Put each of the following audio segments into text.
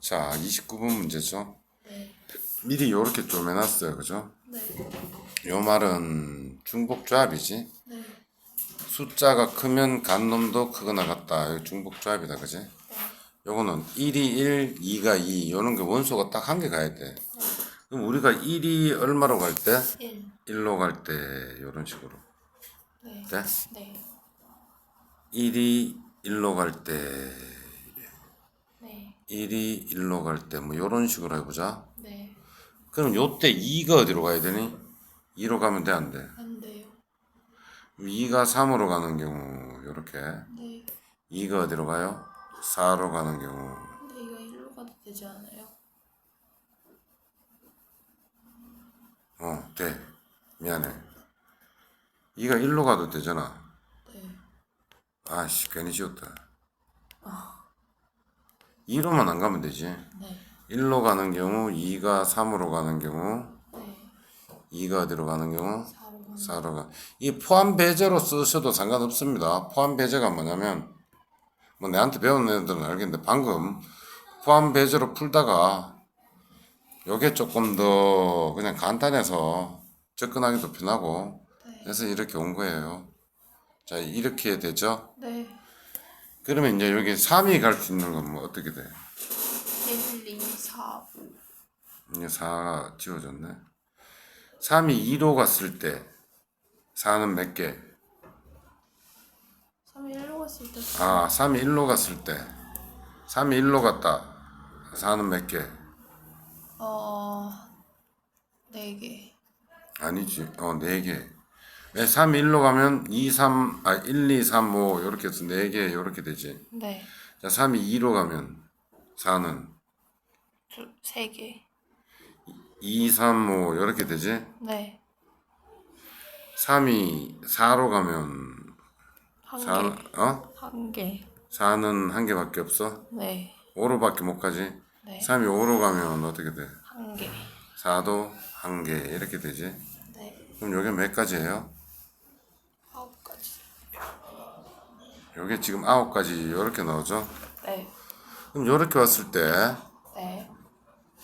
자, 29번 문제죠. 네. 미리 요렇게 좀 해놨어요. 그죠? 네. 요 말은 중복조합이지. 네. 숫자가 크면 간 놈도 크거나 같다. 중복조합이다. 그지? 요거는 1이 1, 2가 2. 요런 게 원소가 딱 한 개 가야 돼. 그럼 우리가 1이 얼마로 갈 때? 1. 1로 갈 때 요런 식으로. 네. 돼? 네. 1이 1로 갈 때, 네. 1이 1로 갈 때, 뭐 요런 식으로 해보자. 네. 그럼 요때 2가 어디로 가야 되니? 2로 가면 돼, 안 돼? 안 돼요. 2가 3으로 가는 경우, 요렇게. 네. 2가 어디로 가요? 4로 가는 경우. 근데 이거 1로 가도 되지 않아요? 어, 돼. 미안해. 2가 1로 가도 되잖아. 네. 아씨, 괜히 지웠다. 2로만 안 가면 되지. 네. 1로 가는 경우, 2가 3으로 가는 경우, 네. 2가 어디로 가는 경우? 4로 가는 4로 가. 이 포함 배제로 쓰셔도 상관없습니다. 포함 배제가 뭐냐면, 뭐 내한테 배우는 애들은 알겠는데, 방금 포함 배제로 풀다가, 요게 조금 더 그냥 간단해서 접근하기도 편하고, 네. 그래서 이렇게 온 거예요. 자, 이렇게 되죠? 네. 그러면 이제 여기 3이 갈 수 있는 건 뭐 어떻게 돼? 1, 2, 4, 5. 이게 4가 지워졌네. 3이 2로 갔을 때 4는 몇 개? 3이 1로 갔을 때 아, 3이 1로 갔을 때 3이 1로 갔다. 4는 몇 개? 어... 4개. 아니지. 어, 4개. 왜 3이 1로 가면 2, 3, 아, 1, 2, 3, 5 이렇게 해서 4개 이렇게 되지. 네. 자, 3이 2로 가면 4는 두, 3개. 2, 3, 5 이렇게 되지. 네. 3이 4로 가면 한 4, 개. 어? 한 개. 4는 한 개밖에 없어? 네. 5로밖에 못 가지? 네. 3이 5로 가면 어떻게 돼? 한 개. 4도 한 개 이렇게 되지? 네. 그럼 요게 몇 가지예요? 아홉 가지. 요게 지금 아홉 가지 이렇게 나오죠? 네. 그럼 요렇게 왔을 때 네.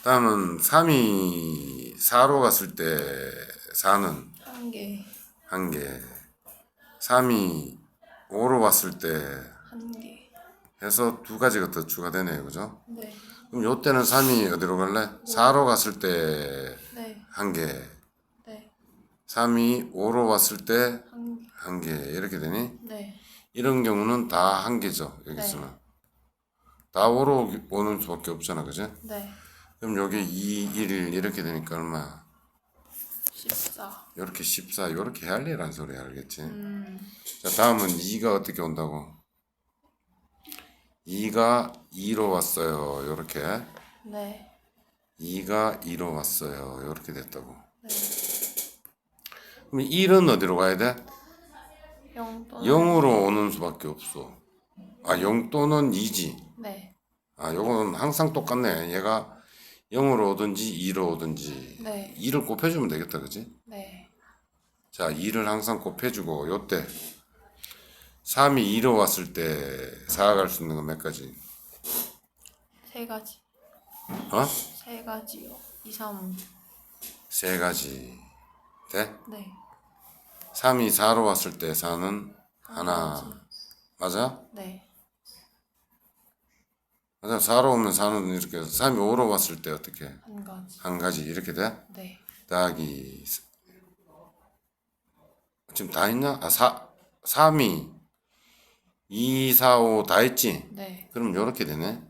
다음은 3이 4로 갔을 때 4는 한 개. 한 개 3이 5로 왔을 때 한 개. 해서 두 가지가 더 추가되네요 그죠? 네. 그럼 요 때는 3이 어디로 갈래? 4로 갔을 때 네. 한 개 네. 3이 5로 왔을 때 한 개. 한 개 이렇게 되니? 네. 이런 경우는 다한 개죠 여기서는 다 5로 오는 수밖에 없잖아 그죠? 네. 그럼 여기 2, 1 이렇게 되니까 얼마? 14. 이렇게 14 이렇게 해야 할래란 소리 알겠지? 음. 자 다음은 2가 어떻게 온다고? 2가 2로 왔어요 이렇게 네. 2가 2로 왔어요 이렇게 됐다고 네. 그럼 1은 어디로 가야 돼? 0 또는 0으로 오는 수밖에 없어 아 0 또는 2지 네. 아 요거는 항상 똑같네 얘가 0으로 오든지 2로 오든지 네. 2를 곱해주면 되겠다 그지? 네. 자 2를 항상 곱해주고 요때 3이 2로 왔을 때 4가 갈 수 있는 건 몇 가지? 세 가지. 어? 세 가지요. 2, 3. 세 가지 돼? 네. 3이 4로 왔을 때 4는 하나 맞아? 네. 맞아 4로 오면 4는 이렇게 3이 5로 왔을 때 어떻게 한 가지. 한 가지 이렇게 돼? 네. 더하기 지금 다 했냐? 아 4, 3이 2, 4, 5 다 했지? 네. 그럼 요렇게 되네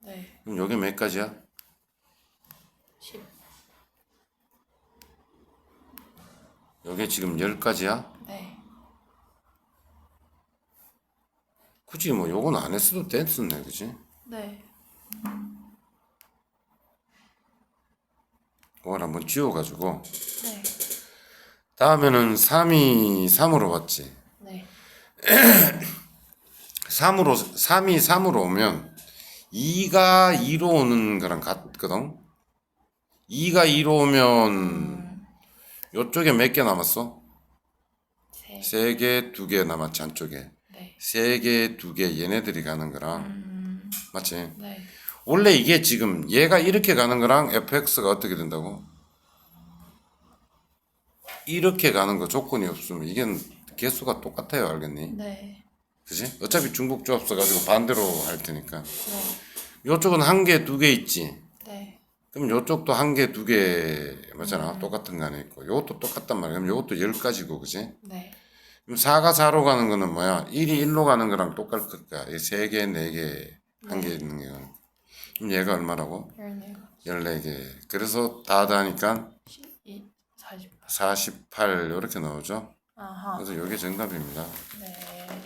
네. 그럼 요게 몇 가지야? 요게 지금 10가지야? 네. 굳이 뭐 요건 안 했어도 됐었네 그지? 네. 그걸 한번 지워가지고 네. 다음에는 3이 3으로 왔지 네. 3으로 3이 3으로 오면 2가 2로 오는 거랑 같거든 2가 2로 오면 요쪽에 몇 개 남았어? 세. 세 개, 두 개 남았지 한쪽에 네. 세 개, 두 개 얘네들이 가는 거랑 음. 맞지? 네. 원래 이게 지금 얘가 이렇게 가는 거랑 fx가 어떻게 된다고? 이렇게 가는 거 조건이 없으면 이게 개수가 똑같아요, 알겠니? 네. 그지? 어차피 중복 조합 써가지고 반대로 할 테니까. 네. 요쪽은 한 개, 두 개 있지. 네. 그럼 요쪽도 한 개, 두 개 맞잖아. 똑같은 거 안에 있고. 요것도 똑같단 말이야. 그럼 요것도 열 가지고, 그지? 네. 그럼 4가 4로 가는 거는 뭐야? 1이 1로 가는 거랑 똑같을 거야. 이 3개, 4개, 한개 있는 게. 그럼 얘가 얼마라고? 열네. 14개. 그래서 다 다니까 12, 48. 48 이렇게 나오죠. 아하. 그래서 이게 정답입니다. 네.